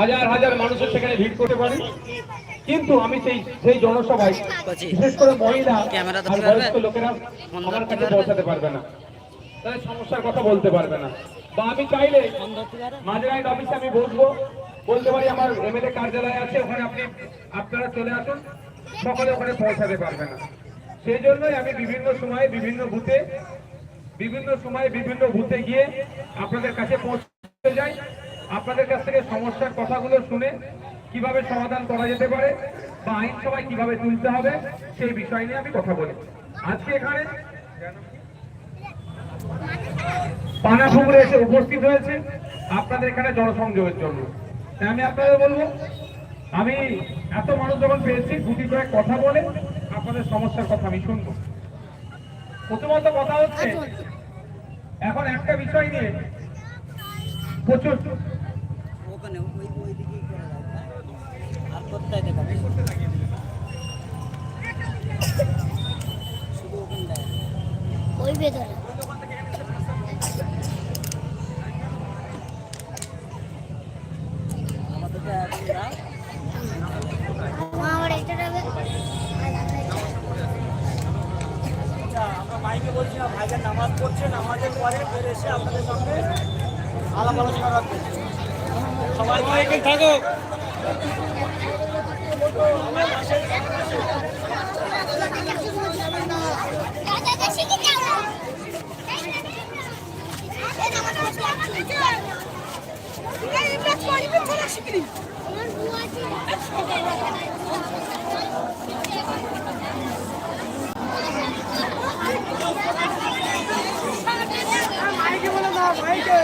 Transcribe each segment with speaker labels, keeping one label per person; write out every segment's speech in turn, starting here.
Speaker 1: হাজার হাজার মানুষের সেখানে ভিড় করতে পারি। কিন্তু আমি সেই সেই জনসভায় বিশেষ করে মহিলা আর বয়স্ক লোকেরা আমার কাছে পৌঁছাতে পারবে না। তাদের সমস্যার কথা বলতে পারবে না। বা আমি চাইলে মাঝরাইট অফিসে আমি বসবো। বলতে পারি আমার এমএলএ কার্যালয় আছে ওখানে আপনি আপনারা চলে আসুন। সকলে ওখানে পৌঁছাতে পারবে না। সেই জন্যই আমি বিভিন্ন সময়ে বিভিন্ন বুথে বিভিন্ন সময়ে বিভিন্ন বুথে গিয়ে আপনাদের কাছে পৌঁছতে যাই। আপনাদের কাছ থেকে সমস্যার কথাগুলো শুনে কীভাবে সমাধান করা যেতে পারে বা আইন সভায় কীভাবে তুলতে হবে, সেই বিষয় নিয়ে আমি কথা বলি। আজকে এখানে পানাপুকুরে এসে উপস্থিত হয়েছে আপনাদের এখানে জনসংযোগের জন্য। আমি আপনাদের বলব, আমি এত মানুষ যখন পেয়েছি দুটি কয়েক কথা বলে আপনাদের সমস্যার কথা আমি শুনব। প্রথমত কথা হচ্ছে, এখন একটা বিষয় নিয়ে প্রচুর
Speaker 2: ওখানে ওই ওই দিকেই করে আর কোথায় দেখাবে? শুধু ওখানটায়?
Speaker 3: ওই ভেতরে।
Speaker 4: আচ্ছা, আমরা মাইকে বলছিলাম ভাইজান নামাজ পড়ছে নামাজের পরে ফের এসে আপনাদের সঙ্গে আলাপ আলোচনা রাখবেন সবাই মাইকে থাকো মাইকে বলে না মাইকে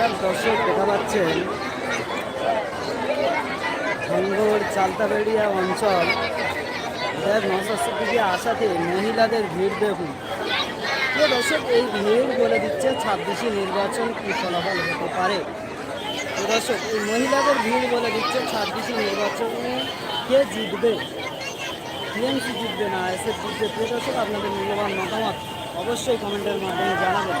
Speaker 2: এবার দর্শক দেখা পাচ্ছেন। ভাঙ্গর চালতাবেড়িয়া অঞ্চল। নশাস্ত্র থেকে আসাতে মহিলাদের ভিড় দেখুন। দর্শক, এই ভিড় বলে দিচ্ছে ছাব্বিশে নির্বাচন কী ফলাফল হতে পারে? দর্শক, এই মহিলাদের ভিড় বলে দিচ্ছে ছাব্বিশে নির্বাচনে কে জিতবে? টিএমসি জিতবে না এসে জিতবে? প্রিয় দর্শক, আপনাদের মূল্যবান মতামত অবশ্যই কমেন্টের মাধ্যমে জানাবেন।